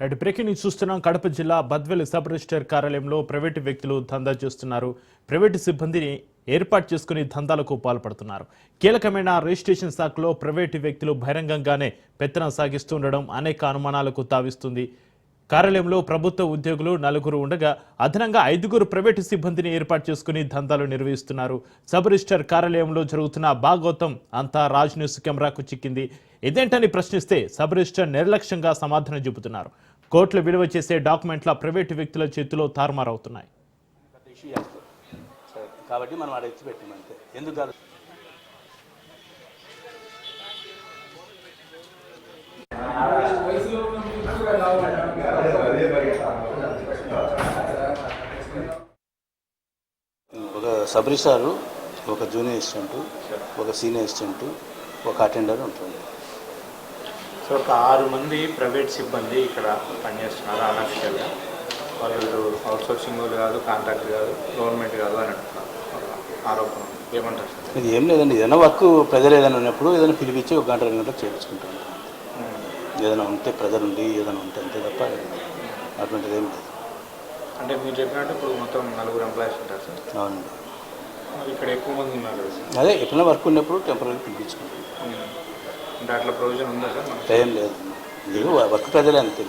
Right breaking news చూస్తున్నాం. కడప జిల్లా Badvel sub register కార్యాలయంలో ప్రైవేటు వ్యక్తులు దందా చేస్తున్నారు. ప్రైవేటు సిబ్బందిని ఏర్పాటు చేసుకుని దందాలకు పాల్పడుతున్నారు. కీలకమైన రిజిస్ట్రేషన్ శాఖలో ప్రైవేటు వ్యక్తులు బహిరంగంగానే పెత్తనం సాగిస్తుండడం అనేక అనుమానాలకు తావిస్తుంది. కార్యాలయంలో ప్రభుత్వ ఉద్యోగులు నలుగురు ఉండగా అదనంగా ఐదుగురు ప్రైవేటు సిబ్బందిని ఏర్పాటు చేసుకుని దందాలు నిర్వహిస్తున్నారు. సబ్ రిజిస్టర్ కార్యాలయంలో జరుగుతున్న భాగోతం అంతా రాజ్ న్యూస్ కెమెరాకు చిక్కింది. ఇదేంటని ప్రశ్నిస్తే సబ్ రిజిస్టర్ నిర్లక్ష్యంగా సమాధానం చెబుతున్నారు. కోర్టులు విలువ చేసే డాక్యుమెంట్ల ప్రైవేటు వ్యక్తుల చేతిలో తారుమారవుతున్నాయి. సరే కాబట్టి మనం ఆడ ఎత్తి అంతే. ఎందుకు కాదు? ఒక సబ్ ఒక జూనియర్ అసిస్టెంట్ ఒక సీనియర్ అసిస్టెంట్ ఒక అటెండర్ ఉంటుంది సో ఒక ఆరు మంది ప్రైవేట్ సిబ్బంది ఇక్కడ పనిచేస్తున్నారు అనఫిషియల్గా వాళ్ళు అవుట్సోర్సింగ్ వాళ్ళు కాదు కాంట్రాక్ట్ కాదు గవర్నమెంట్ కాదు అని అంటున్నారు. ఆరోపణ. ఏమంటారు? ఇది ఏం లేదండి. ఏదైనా వర్క్ ప్రజలు ఏదైనా ఉన్నప్పుడు ఏదైనా పిలిపించి ఒక గంట రెండు గంటలు చేయించుకుంటూ ఏదైనా ఉంటే ప్రజలు ఉండి ఏదైనా ఉంటే అంతే తప్ప అటువంటిది ఏం లేదు. అంటే మీరు చెప్పినట్టు ఇప్పుడు మొత్తం నలుగురు ఎంప్లాయీస్ ఉంటారు సార్. అవునండి. ఇక్కడ ఎక్కువ మంది ఉన్నారు అదే ఎప్పుడైనా వర్క్ ఉన్నప్పుడు టెంపరీ పిలిపించుకుంటాం. అంటే అట్లా ప్రొవిజన్ ఉందా సార్ ఏం లేదు. వర్క్ ప్రజలే అంతే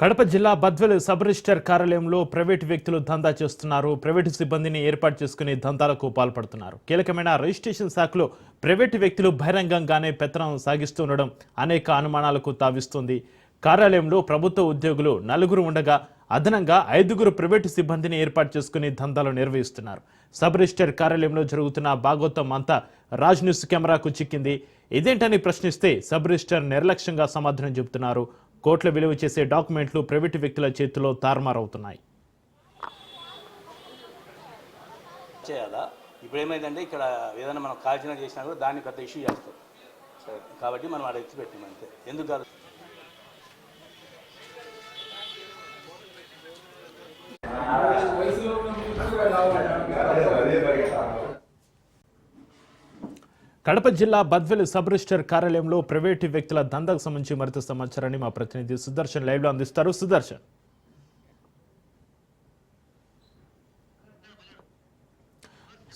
కడప జిల్లా బద్వెల్ సబ్ రిజిస్టర్ కార్యాలయంలో ప్రైవేటు వ్యక్తులు దందా చేస్తున్నారు. ప్రైవేటు సిబ్బందిని ఏర్పాటు చేసుకుని దందాలకు పాల్పడుతున్నారు. కీలకమైన రిజిస్ట్రేషన్ శాఖలో ప్రైవేటు వ్యక్తులు బహిరంగంగానే పెత్తనం సాగిస్తుండడం అనేక అనుమానాలకు తావిస్తుంది. కార్యాలయంలో ప్రభుత్వ ఉద్యోగులు నలుగురు ఉండగా అదనంగా ఐదుగురు ప్రైవేటు సిబ్బందిని ఏర్పాటు చేసుకుని దందాలు నిర్వహిస్తున్నారు. సబ్ రిజిస్టర్ కార్యాలయంలో జరుగుతున్న భాగోత్వం అంతా రాజ్ న్యూస్ కెమెరాకు చిక్కింది. ఇదేంటని ప్రశ్నిస్తే సబ్ రిజిస్టర్ నిర్లక్ష్యంగా సమాధానం చెబుతున్నారు. కోట్ల విలువ చేసే డాక్యుమెంట్లు ప్రైవేటు వ్యక్తుల చేతిలో తారుమారవుతున్నాయి. చేయాలా? ఇప్పుడు ఏమైందంటే ఇక్కడ ఏదైనా మనం కాల్చిన చేసినా కూడా దాన్ని పెద్ద ఇష్యూ చేస్తారు సరే కాబట్టి మనం ఆడ ఎత్తి పెట్టాం అంతే. ఎందుకు కాదు? కడప జిల్లా బద్వెల్ సబ్ రిజిస్టర్ కార్యాలయంలో ప్రైవేటు వ్యక్తుల దందాకు సంబంధించి మరింత సమాచారాన్ని మా ప్రతినిధి సుదర్శన్ లైవ్లో అందిస్తారు. సుదర్శన్.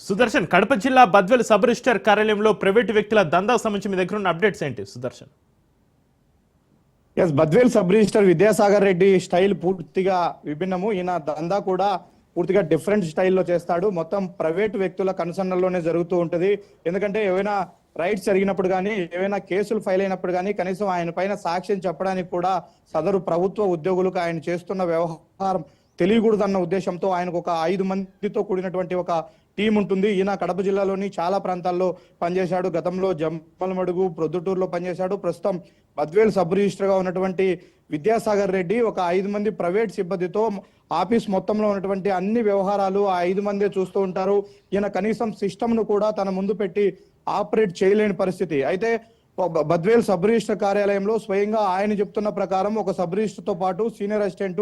సుదర్శన్ కడప జిల్లా బద్వెల్ సబ్ రిజిస్టర్ కార్యాలయంలో ప్రైవేటు వ్యక్తుల దందాకు సంబంధించి మీ దగ్గర ఉన్న అప్డేట్స్ ఏంటి Sudarshan? Yes Badvel sub registrar Vidyasagar Reddy style పూర్తిగా విభిన్నము. ఈయన దందా కూడా పూర్తిగా డిఫరెంట్ స్టైల్లో చేస్తాడు. మొత్తం ప్రైవేట్ వ్యక్తుల కన్సర్న్లోనే జరుగుతూ ఉంటుంది. ఎందుకంటే ఏవైనా రైట్స్ జరిగినప్పుడు కానీ ఏవైనా కేసులు ఫైల్ అయినప్పుడు కానీ కనీసం ఆయన పైన సాక్ష్యం చెప్పడానికి కూడా సదరు ప్రభుత్వ ఉద్యోగులకు ఆయన చేస్తున్న వ్యవహారం తెలియకూడదన్న ఉద్దేశంతో ఆయనకు ఒక ఐదు మందితో కూడినటువంటి ఒక టీం ఉంటుంది. ఈయన కడప జిల్లాలోని చాలా ప్రాంతాల్లో పనిచేశాడు. గతంలో జమ్మలమడుగు ప్రొద్దుటూరులో పనిచేశాడు. ప్రస్తుతం బద్వేల్ సబ్ రిజిస్టర్గా ఉన్నటువంటి విద్యాసాగర్ రెడ్డి ఒక ఐదు మంది ప్రైవేట్ సిబ్బందితో ఆఫీస్ మొత్తంలో ఉన్నటువంటి అన్ని వ్యవహారాలు ఆ ఐదు మందే చూస్తూ ఉంటారు. ఈయన కనీసం సిస్టమ్ను కూడా తన ముందు పెట్టి ఆపరేట్ చేయలేని పరిస్థితి. అయితే బద్వేల్ సబ్ రిజిస్టర్ కార్యాలయంలో స్వయంగా ఆయన చెప్తున్న ప్రకారం ఒక సబ్ రిజిస్టర్తో పాటు సీనియర్ అసిస్టెంట్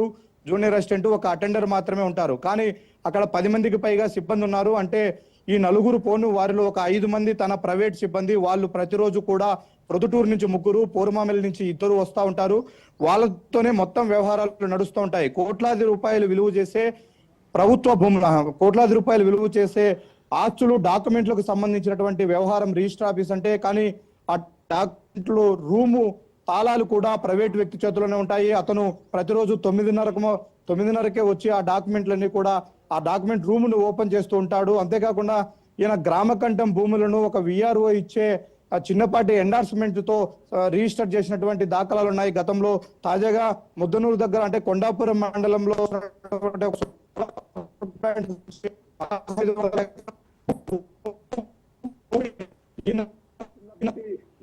జూనియర్ అసిస్టెంట్ ఒక అటెండర్ మాత్రమే ఉంటారు. కానీ అక్కడ పది మందికి పైగా సిబ్బంది ఉన్నారు అంటే ఈ నలుగురు పోను వారిలో ఒక ఐదు మంది తన ప్రైవేట్ సిబ్బంది. వాళ్ళు ప్రతిరోజు కూడా ప్రొద్దుటూరు నుంచి ముగ్గురు పోరుమామిల నుంచి ఇద్దరు వస్తూ ఉంటారు. వాళ్ళతోనే మొత్తం వ్యవహారాలు నడుస్తూ ఉంటాయి. కోట్లాది రూపాయలు విలువ చేసే ప్రభుత్వ భూములు కోట్లాది రూపాయలు విలువ చేసే ఆస్తులు డాక్యుమెంట్లకు సంబంధించినటువంటి వ్యవహారం రిజిస్టర్ ఆఫీస్ అంటే కానీ ఆ డాక్యుమెంట్లు రూము తాళాలు కూడా ప్రైవేట్ వ్యక్తి చేతిలోనే ఉంటాయి. అతను ప్రతిరోజు తొమ్మిదిన్నరకు తొమ్మిదిన్నరకే వచ్చి ఆ డాక్యుమెంట్లన్నీ కూడా ఆ డాక్యుమెంట్ రూమ్ను ఓపెన్ చేస్తూ ఉంటాడు అంతేకాకుండా ఈయన గ్రామకంఠం భూములను ఒక విఆర్ఓ ఇచ్చే ఆ చిన్నపాటి ఎండార్స్మెంట్తో రిజిస్టర్ చేసినటువంటి దాఖలాలు ఉన్నాయి గతంలో తాజాగా ముద్దనూరు దగ్గర అంటే కొండాపురం మండలంలో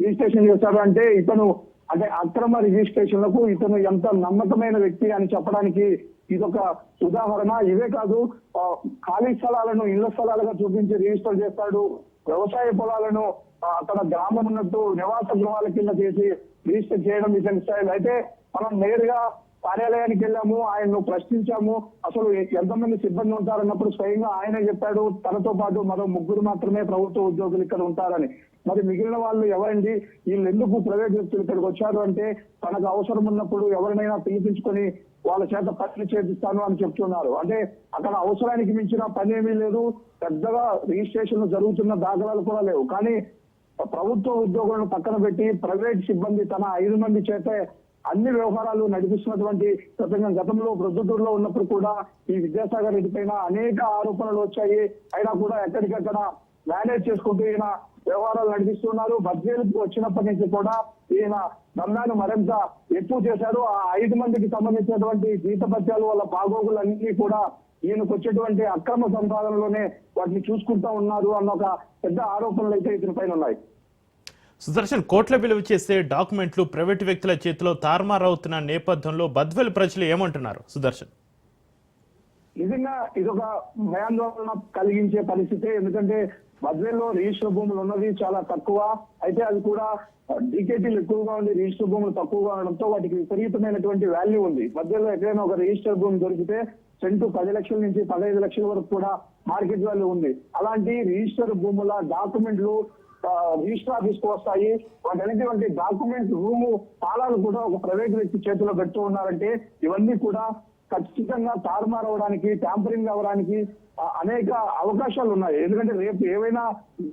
రిజిస్ట్రేషన్ చేశారు అంటే ఇతను అంటే అక్రమ రిజిస్ట్రేషన్లకు ఇతను ఎంత నమ్మకమైన వ్యక్తి అని చెప్పడానికి ఇదొక ఉదాహరణ. ఇవే కాదు ఖాళీ స్థలాలను ఇళ్ళ స్థలాలుగా చూపించి రిజిస్టర్ చేస్తాడు. వ్యవసాయ పొలాలను తన గ్రామం ఉన్నట్టు నివాస గృహాల కింద చేసి రిజిస్టర్ చేయడం ఇతని స్టైల్. అయితే మనం నేరుగా కార్యాలయానికి వెళ్ళాము ఆయన్ను ప్రశ్నించాము. అసలు ఎంతమంది సిబ్బంది ఉంటారన్నప్పుడు స్వయంగా ఆయనే చెప్పాడు తనతో పాటు మరో ముగ్గురు మాత్రమే ప్రభుత్వ ఉద్యోగులు ఇక్కడ ఉంటారని. మరి మిగిలిన వాళ్ళు ఎవరండి? వీళ్ళు ఎందుకు ప్రైవేట్ వ్యక్తులు ఇక్కడికి వచ్చారు అంటే తనకు అవసరం ఉన్నప్పుడు ఎవరినైనా పిలిపించుకొని వాళ్ళ చేత పనులు చేపిస్తాను అని చెప్తున్నారు. అంటే అక్కడ అవసరానికి మించిన పని ఏమీ లేదు. పెద్దగా రిజిస్ట్రేషన్ జరుగుతున్న దాఖలాలు కూడా లేవు. కానీ ప్రభుత్వ ఉద్యోగులను పక్కన పెట్టి ప్రైవేట్ సిబ్బంది తన ఐదు మంది చేత అన్ని వ్యవహారాలు నడిపిస్తున్నటువంటి ప్రపంచం గతంలో ప్రొద్దుటూరులో ఉన్నప్పుడు కూడా ఈ విద్యాసాగర్ రెడ్డి పైన అనేక ఆరోపణలు వచ్చాయి. అయినా కూడా ఎక్కడికక్కడ మేనేజ్ చేసుకుంటూ ఈయన వ్యవహారాలు నడిపిస్తున్నారు. బడ్జెట్కు వచ్చినప్పటి నుంచి కూడా ఈయన దందాన్ని మరింత ఎక్కువ చేశారు. ఆ ఐదు మందికి సంబంధించినటువంటి జీతపత్యాలు వాళ్ళ బాగోగులన్నీ కూడా ఈయనకు వచ్చేటువంటి అక్రమ సంపాదనలోనే వాటిని చూసుకుంటా ఉన్నారు అన్న ఒక పెద్ద ఆరోపణలు అయితే ఇతని పైన ఉన్నాయి. సుదర్శన్ కోట్ల విలువ చేసే డాక్యుమెంట్లు ప్రైవేటు వ్యక్తుల చేతిలో తారుమారవుతున్న నేపథ్యంలో బద్వేలు ప్రజలు ఏమంటున్నారు? సుదర్శన్. నిజంగా ఇదొక భయాందోళన కలిగించే పరిస్థితి ఎందుకంటే బద్వేల్లో రిజిస్టర్ భూములు ఉన్నది చాలా తక్కువ. అయితే అది కూడా డీకేటీలు ఎక్కువగా ఉంది రిజిస్టర్ భూములు తక్కువగా ఉండడంతో వాటికి విపరీతమైనటువంటి వాల్యూ ఉంది. మధ్యలో ఎక్కడైనా ఒక రిజిస్టర్ భూమి దొరికితే సెంటు పది లక్షల నుంచి పదహైదు లక్షల వరకు కూడా మార్కెట్ వాల్యూ ఉంది. అలాంటి రిజిస్టర్ భూముల డాక్యుమెంట్లు రిజిస్టర్ ఆఫీస్కు వస్తాయి. వాటి డాక్యుమెంట్ రూము తాళాలు కూడా ఒక ప్రైవేట్ వ్యక్తి చేతిలో పెడుతూ ఉన్నారంటే ఇవన్నీ కూడా ఖచ్చితంగా తారుమారు అవడానికి ట్యాంపరింగ్ అవ్వడానికి అనేక అవకాశాలు ఉన్నాయి ఎందుకంటే రేపు ఏవైనా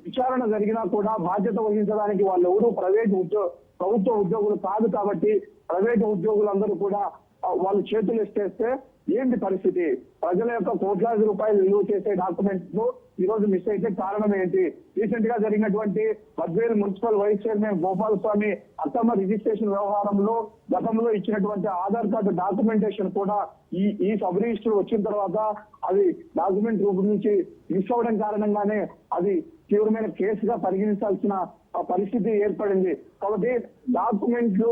విచారణ జరిగినా కూడా బాధ్యత వహించడానికి వాళ్ళు ఎవరు ప్రైవేట్ ఉద్యోగ ప్రభుత్వ ఉద్యోగులు కాదు కాబట్టి ప్రైవేట్ ఉద్యోగులందరూ కూడా వాళ్ళు చేతులు ఎత్తేస్తే ఏంటి పరిస్థితి? ప్రజల యొక్క కోట్లాది రూపాయలు నిలువ చేసే డాక్యుమెంట్స్ను ఈ రోజు మిస్ అయితే కారణం ఏంటి? రీసెంట్గా జరిగినటువంటి Badvel municipal vice chairman Gopal Swamy అక్రమ రిజిస్ట్రేషన్ వ్యవహారంలో గతంలో ఇచ్చినటువంటి ఆధార్ కార్డు డాక్యుమెంటేషన్ కూడా ఈ ఈ సబ్ రిజిస్టర్ వచ్చిన తర్వాత అది డాక్యుమెంట్ రూపం నుంచి మిస్ అవడం కారణంగానే అది తీవ్రమైన కేసుగా పరిగణించాల్సిన పరిస్థితి ఏర్పడింది. కాబట్టి డాక్యుమెంట్లు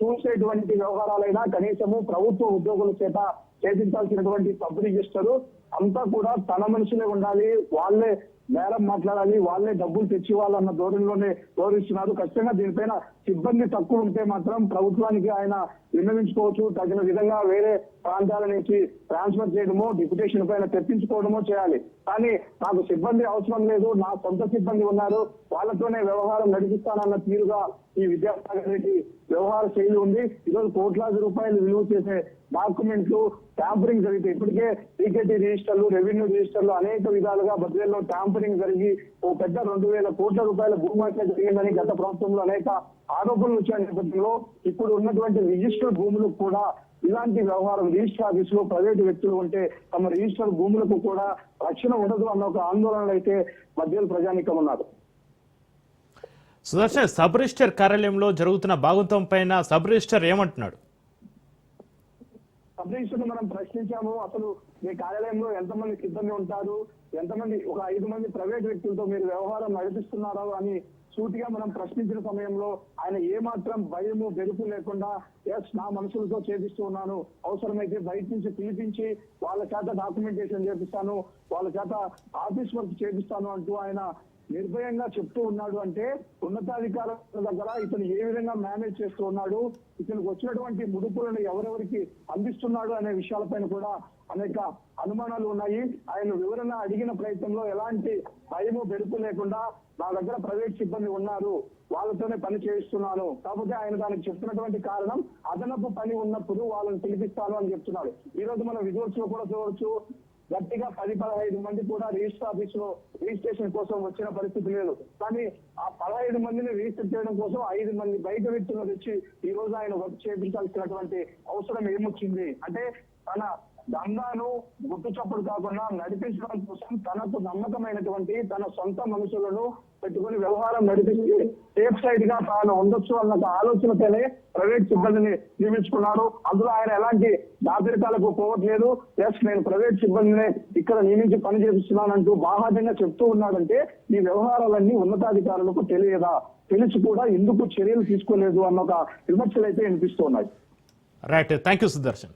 చూసేటువంటి వ్యవహారాలైనా కనీసము ప్రభుత్వ ఉద్యోగుల చేత చేపించాల్సినటువంటి సబ్ చేస్తారు అంతా కూడా తన మనుషులే ఉండాలి వాళ్ళే నేరం మాట్లాడాలి వాళ్ళే డబ్బులు తెచ్చి వాళ్ళన్న ధోరణిలోనే ధోరిస్తున్నారు ఖచ్చితంగా దీనిపైన సిబ్బంది తక్కువ ఉంటే మాత్రం ప్రభుత్వానికి ఆయన విన్నవించుకోవచ్చు తగిన విధంగా వేరే ప్రాంతాల నుంచి ట్రాన్స్ఫర్ చేయడమో డిప్యుటేషన్ పైన తెప్పించుకోవడమో చేయాలి. కానీ నాకు సిబ్బంది అవసరం లేదు నా సొంత సిబ్బంది ఉన్నారు వాళ్ళతోనే వ్యవహారం నడిపిస్తానన్న తీరుగా ఈ విద్యాసాగర్ రెడ్డి వ్యవహార శైలి ఉంది. ఈరోజు కోట్లాది రూపాయలు విలువ చేసే డాక్యుమెంట్లు ట్యాంపరింగ్ జరిగితే ఇప్పటికే టీకేటీ రిజిస్టర్లు రెవెన్యూ రిజిస్టర్లు అనేక విధాలుగా బదిలీలో ట్యాంపరింగ్ జరిగి ఓ పెద్ద రెండు వేల కోట్ల రూపాయల భూమార్కే జరిగిందని గత ప్రభుత్వంలో అనేక ఆరోపణలు వచ్చిన నేపథ్యంలో ఇప్పుడు ఉన్నటువంటి రిజిస్టర్ భూములు కూడా ఇలాంటి వ్యవహారం రిజిస్టర్ ఆఫీసులో ప్రైవేటు వ్యక్తులు ఉంటే తమ రిజిస్టర్ భూములకు కూడా రక్షణ ఉండదు అన్న ఒక ఆందోళనలు అయితే మధ్యలో ప్రజానికం ఉన్నారు. సుదర్శన్ సబ్ రిజిస్టర్ కార్యాలయంలో జరుగుతున్న భాగవతం పైన సబ్ రిజిస్టర్ ఏమంటున్నాడు? సబ్ రిజిస్టర్ మనం ప్రశ్నించాము. అసలు మీ కార్యాలయంలో ఎంతమంది సిబ్బంది ఉంటారు? ఎంతమంది ఒక ఐదు మంది ప్రైవేట్ వ్యక్తులతో మీరు వ్యవహారం నడిపిస్తున్నారా అని సూటిగా మనం ప్రశ్నించిన సమయంలో ఆయన ఏమాత్రం భయము బెరుపు లేకుండా ఎస్ నా మనుషులతో చేపిస్తూ ఉన్నాను. అవసరమైతే బయట నుంచి పిలిపించి వాళ్ళ చేత డాక్యుమెంటేషన్ చేపిస్తాను. వాళ్ళ చేత ఆఫీస్ వర్క్ చేపిస్తాను అంటూ ఆయన నిర్భయంగా చెప్తూ ఉన్నాడు. అంటే ఉన్నతాధికారుల దగ్గర ఇతను ఏ విధంగా మేనేజ్ చేస్తూ ఉన్నాడు ఇతనికి వచ్చినటువంటి ముడుపులను ఎవరెవరికి అందిస్తున్నాడు అనే విషయాలపైన కూడా అనేక అనుమానాలు ఉన్నాయి. ఆయన వివరణ అడిగిన ప్రయత్నంలో ఎలాంటి భయము బెరుపు లేకుండా నా దగ్గర ప్రైవేట్ సిబ్బంది ఉన్నారు. వాళ్ళతోనే పని చేయిస్తున్నాను. కాకపోతే ఆయన దానికి చెప్తున్నటువంటి కారణం అదనపు పని ఉన్నప్పుడు వాళ్ళని పిలిపిస్తాను అని చెప్తున్నాడు. ఈ రోజు మనం విజువల్స్లో కూడా చూడవచ్చు గట్టిగా పది పదహైదు మంది కూడా రిజిస్టర్ ఆఫీస్లో రిజిస్ట్రేషన్ కోసం వచ్చిన పరిస్థితి లేదు. కానీ ఆ పదహైదు మందిని రిజిస్టర్ చేయడం కోసం ఐదు మంది బయట వ్యక్తులను తెచ్చి ఈ రోజు ఆయన వర్క్ చేయించాల్సినటువంటి అవసరం ఏమొచ్చింది? అంటే తన దందాను గుట్టు చప్పుడు కాకుండా నడిపించడం కోసం తనకు నమ్మకమైనటువంటి తన సొంత మనుషులను పెట్టుకుని వ్యవహారం నడిపించి సేఫ్ సైడ్గా తాను ఉండొచ్చు అన్న ఆలోచనతోనే ప్రైవేట్ సిబ్బందిని నియమించుకున్నాడు. అందులో ఆయన ఎలాంటి దాపరికాలకు పోవట్లేదు. ఎస్ నేను ప్రైవేట్ సిబ్బందినే ఇక్కడ నియమించి పని చేపిస్తున్నానంటూ బాహాటంగా చెప్తూ ఉన్నాడంటే ఈ వ్యవహారాలన్నీ ఉన్నతాధికారులకు తెలియదా? తెలిసి కూడా ఎందుకు చర్యలు తీసుకోలేదు అన్న ఒక విమర్శలు అయితే వినిపిస్తున్నాయి రైట్ థ్యాంక్ యూ సుదర్శన్.